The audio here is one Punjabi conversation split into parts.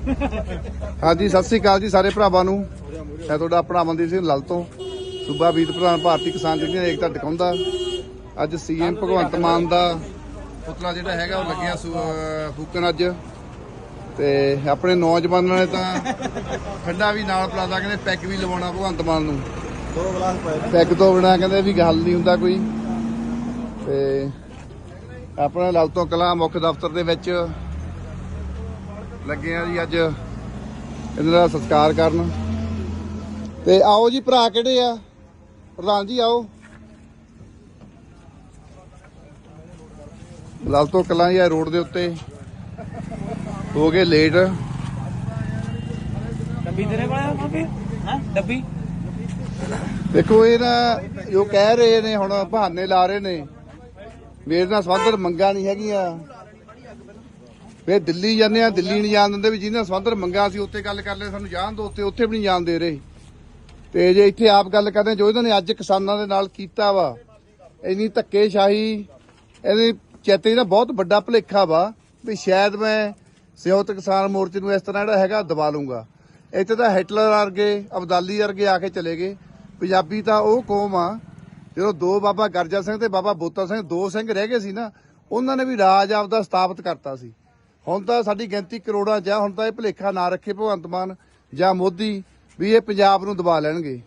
ਹਾਂਜੀ, ਸਤਿ ਸ੍ਰੀ ਅਕਾਲ ਜੀ ਸਾਰੇ ਭਰਾਵਾਂ ਨੂੰ। ਮੈਂ ਤੁਹਾਡਾ ਆਪਣਾ ਅਮਨਦੀਪ ਸਿੰਘ ਲਲ ਤੋਂ। ਸੂਬਾ ਵੀਰ ਪ੍ਰਧਾਨ ਭਾਰਤੀ ਕਿਸਾਨ ਯੂਨੀਅਨ ਏਕਤਾ ਟਿਕਾਉਂਦਾ। ਅੱਜ ਸੀਐਮ ਭਗਵੰਤ ਮਾਨ ਦਾ ਪੁਤਲਾ ਜਿਹੜਾ ਹੈਗਾ, ਉਹ ਲੱਗਿਆ ਫੂਕਣ ਅੱਜ। ਤੇ ਆਪਣੇ ਨੌਜਵਾਨਾਂ ਨੇ ਤਾਂ ਠੰਡਾ ਵੀ ਨਾਲ ਪਲਾਦਾ ਕਹਿੰਦੇ ਪੈਕ ਵੀ ਲਵਾਉਣਾ ਭਗਵੰਤ ਮਾਨ ਨੂੰ। ਦੋ ਗਲਾਸ ਪਏ ਪੈਗ ਤੋਂ ਬਿਨਾ ਕਹਿੰਦੇ ਵੀ ਗੱਲ ਨਹੀਂ ਹੁੰਦਾ ਕੋਈ। ਤੇ ਆਪਣਾ ਲਲ ਤੋਂ ਕਲਾ ਮੁੱਖ ਦਫ਼ਤਰ ਦੇ ਵਿੱਚ ਲੱਗੇ ਆ ਜੀ ਅੱਜ ਇਹਨਾਂ ਦਾ ਸਤਿਕਾਰ ਕਰਨ। ਤੇ ਆਓ ਜੀ ਭਰਾ ਕਿਹੜੇ ਆ? ਪ੍ਰਧਾਨ ਜੀ ਆਓ। ਲਲ ਤੋਂ ਕਲਾਂ ਜੀ ਰੋਡ ਦੇ ਉੱਤੇ। ਹੋ ਗਏ ਲੇਟ। ਡੱਬੀ ਤੇਰੇ ਕੋਲ ਆ ਮਾਪੀ ਹਾਂ? ਡੱਬੀ? ਦੇਖੋ ਇਹ ਨਾ ਜੋ ਕਹਿ ਰਹੇ ਨੇ ਹੁਣ ਬਹਾਨੇ ਲਾ ਰਹੇ ਨੇ। ਮੇਰੇ ਨਾਲ ਸੰਬੰਧਤ ਮੰਗਾ ਨਹੀਂ ਹੈਗੀਆਂ। ਫੇਰ ਦਿੱਲੀ ਜਾਂਦੇ ਆ, ਦਿੱਲੀ ਨਹੀਂ ਜਾਣ ਦਿੰਦੇ ਵੀ ਜਿਹਨਾਂ ਸੰਬੰਧਰ ਮੰਗਾ ਸੀ, ਉੱਥੇ ਗੱਲ ਕਰ ਲੈ ਸਾਨੂੰ ਜਾਣ ਦੋ, ਉੱਥੇ ਉੱਥੇ ਵੀ ਨਹੀਂ ਜਾਣ ਦੇ ਰਹੇ। ਤੇ ਜੇ ਇੱਥੇ ਆਪ ਗੱਲ ਕਰਦੇ, ਜੋ ਇਹਨਾਂ ਨੇ ਅੱਜ ਕਿਸਾਨਾਂ ਦੇ ਨਾਲ ਕੀਤਾ ਵਾ, ਇੰਨੀ ਧੱਕੇਸ਼ਾਹੀ, ਇਹਦੇ ਚੇਤੇ ਦਾ ਬਹੁਤ ਵੱਡਾ ਭੁਲੇਖਾ ਵਾ, ਵੀ ਸ਼ਾਇਦ ਮੈਂ ਸੰਯੁਕਤ ਕਿਸਾਨ ਮੋਰਚੇ ਨੂੰ ਇਸ ਤਰ੍ਹਾਂ ਜਿਹੜਾ ਹੈਗਾ ਦਬਾ ਲੂੰਗਾ ਇੱਥੇ ਤਾਂ ਹਿਟਲਰ ਵਰਗੇ, ਅਬਦਾਲੀ ਵਰਗੇ ਆ ਕੇ ਚਲੇ ਗਏ। ਪੰਜਾਬੀ ਤਾਂ ਉਹ ਕੌਮ ਆ, ਜਦੋਂ ਦੋ ਬਾਬਾ ਗਰਜਾ ਸਿੰਘ ਤੇ ਬਾਬਾ ਬੋਤਾ ਸਿੰਘ, ਦੋ ਸਿੰਘ ਰਹਿ ਗਏ ਸੀ ਨਾ, ਉਹਨਾਂ ਨੇ ਵੀ ਰਾਜ ਆਪਦਾ ਸਥਾਪਿਤ ਕਰਤਾ ਸੀ। ਹੁਣ ਤਾਂ ਸਾਡੀ ਗਿਣਤੀ ਕਰੋੜਾਂ 'ਚ ਆ, ਹੁਣ ਤਾਂ ਇਹ ਭੁਲੇਖਾ ਨਾ ਰੱਖੇ ਭਗਵੰਤ ਮਾਨ ਜਾਂ ਮੋਦੀ ਵੀ ਇਹ ਪੰਜਾਬ ਨੂੰ ਦਬਾ ਲੈਣਗੇ।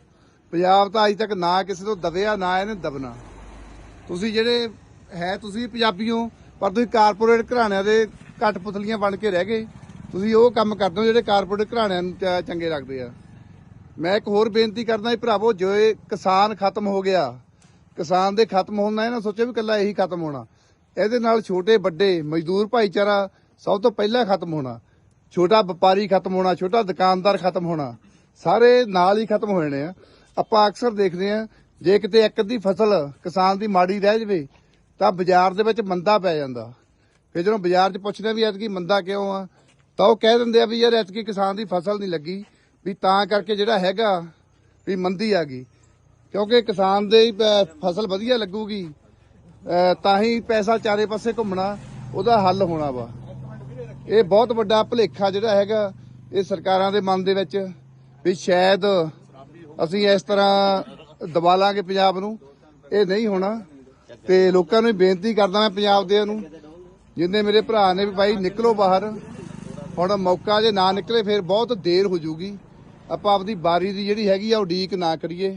ਪੰਜਾਬ ਤਾਂ ਅਜੇ ਤੱਕ ਨਾ ਕਿਸੇ ਤੋਂ ਦਬਿਆ, ਨਾ ਇਹਨੇ ਦਬਣਾ। ਤੁਸੀਂ ਜਿਹੜੇ ਹੈ, ਤੁਸੀਂ ਪੰਜਾਬੀ ਹੋ, ਪਰ ਤੁਸੀਂ ਕਾਰਪੋਰੇਟ ਘਰਾਣਿਆਂ ਦੇ ਘੱਟ ਪੁਤਲੀਆਂ ਬਣ ਕੇ ਰਹਿ ਗਏ। ਤੁਸੀਂ ਉਹ ਕੰਮ ਕਰਦੇ ਹੋ ਜਿਹੜੇ ਕਾਰਪੋਰੇਟ ਘਰਾਣਿਆਂ ਨੂੰ ਚ- ਚੰਗੇ ਲੱਗਦੇ ਆ। ਮੈਂ ਇੱਕ ਹੋਰ ਬੇਨਤੀ ਕਰਦਾ ਜੀ ਭਰਾਵੋ, ਜੋ ਇਹ ਕਿਸਾਨ ਖਤਮ ਹੋ ਗਿਆ, ਕਿਸਾਨ ਦੇ ਖਤਮ ਹੋਣ ਨਾਲ ਸੋਚਿਆ ਵੀ ਕੱਲਾ ਇਹੀ ਖਤਮ ਹੋਣਾ। ਇਹਦੇ ਨਾਲ ਛੋਟੇ, ਵੱਡੇ, ਮਜ਼ਦੂਰ ਭਾਈਚਾਰਾ ਸਭ ਤੋਂ ਪਹਿਲਾਂ ਖਤਮ ਹੋਣਾ। ਛੋਟਾ ਵਪਾਰੀ ਖਤਮ ਹੋਣਾ, ਛੋਟਾ ਦੁਕਾਨਦਾਰ ਖਤਮ ਹੋਣਾ, ਸਾਰੇ ਨਾਲ ਹੀ ਖਤਮ ਹੋ ਜਾਣੇ ਆ। ਆਪਾਂ ਅਕਸਰ ਦੇਖਦੇ ਆ, ਜੇ ਕਿਤੇ ਇੱਕ ਅੱਧੀ ਫਸਲ ਕਿਸਾਨ ਦੀ ਮਾੜੀ ਰਹਿ ਜਵੇ, ਤਾਂ ਬਾਜ਼ਾਰ ਦੇ ਵਿੱਚ ਮੰਦਾ ਪੈ ਜਾਂਦਾ। ਫਿਰ ਜਦੋਂ ਬਾਜ਼ਾਰ 'ਚ ਪੁੱਛਦੇ ਆ ਵੀ ਐਤਕੀ ਮੰਦਾ ਕਿਉਂ ਆ, ਤਾਂ ਉਹ ਕਹਿ ਦਿੰਦੇ ਆ ਵੀ ਯਾਰ ਐਤਕੀ ਕਿਸਾਨ ਦੀ ਫਸਲ ਨਹੀਂ ਲੱਗੀ, ਵੀ ਤਾਂ ਕਰਕੇ ਜਿਹੜਾ ਹੈਗਾ ਵੀ ਮੰਦੀ ਆ ਗਈ। ਕਿਉਂਕਿ ਕਿਸਾਨ ਦੇ ਫਸਲ ਵਧੀਆ ਲੱਗੂਗੀ ਤਾਂ ਹੀ ਪੈਸਾ ਚਾਰੇ ਪਾਸੇ ਘੁੰਮਣਾ, ਉਹਦਾ ਹੱਲ ਹੋਣਾ ਵਾ। ਇਹ ਬਹੁਤ ਵੱਡਾ ਭੁਲੇਖਾ ਜਿਹੜਾ ਹੈਗਾ ਇਹ ਸਰਕਾਰਾਂ ਦੇ ਮਨ ਦੇ ਵਿੱਚ ਵੀ ਸ਼ਾਇਦ ਅਸੀਂ ਇਸ ਤਰ੍ਹਾਂ ਦਬਾ ਲਾਂਗੇ ਪੰਜਾਬ ਨੂੰ। ਇਹ ਨਹੀਂ ਹੋਣਾ। ਤੇ ਲੋਕਾਂ ਨੂੰ ਬੇਨਤੀ ਕਰਦਾ ਮੈਂ ਪੰਜਾਬ ਦੇ ਨੂੰ, ਜਿੰਨੇ ਮੇਰੇ ਭਰਾ ਨੇ ਵੀ ਭਾਈ ਨਿਕਲੋ ਬਾਹਰ। ਹੁਣ ਮੌਕਾ ਜੇ ਨਾ ਨਿਕਲੇ ਫਿਰ ਬਹੁਤ ਦੇਰ ਹੋ ਜਾਊਗੀ। ਆਪਾਂ ਆਪਦੀ ਬਾਰੀ ਦੀ ਜਿਹੜੀ ਹੈਗੀ ਆ ਉਡੀਕ ਨਾ ਕਰੀਏ।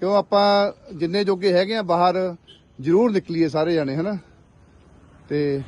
ਕਿਉਂ ਆਪਾਂ ਜਿੰਨੇ ਜੋਗੇ ਹੈਗੇ ਆ ਬਾਹਰ ਜ਼ਰੂਰ ਨਿਕਲੀਏ ਸਾਰੇ ਜਾਣੇ, ਹਨਾ? ਤੇ